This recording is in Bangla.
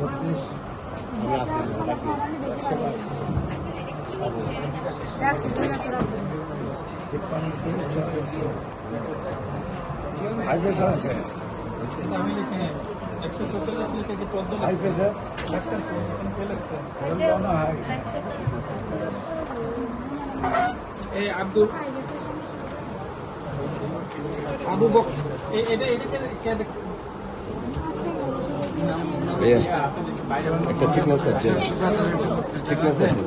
কাজে আমি আসছি হাই প্রেশার আছে হাই প্রেশার না হাই এই আব্দুল। আবু বক এটা এটা কে- কে দেখছে একটা সিগনেচার সিগনেচার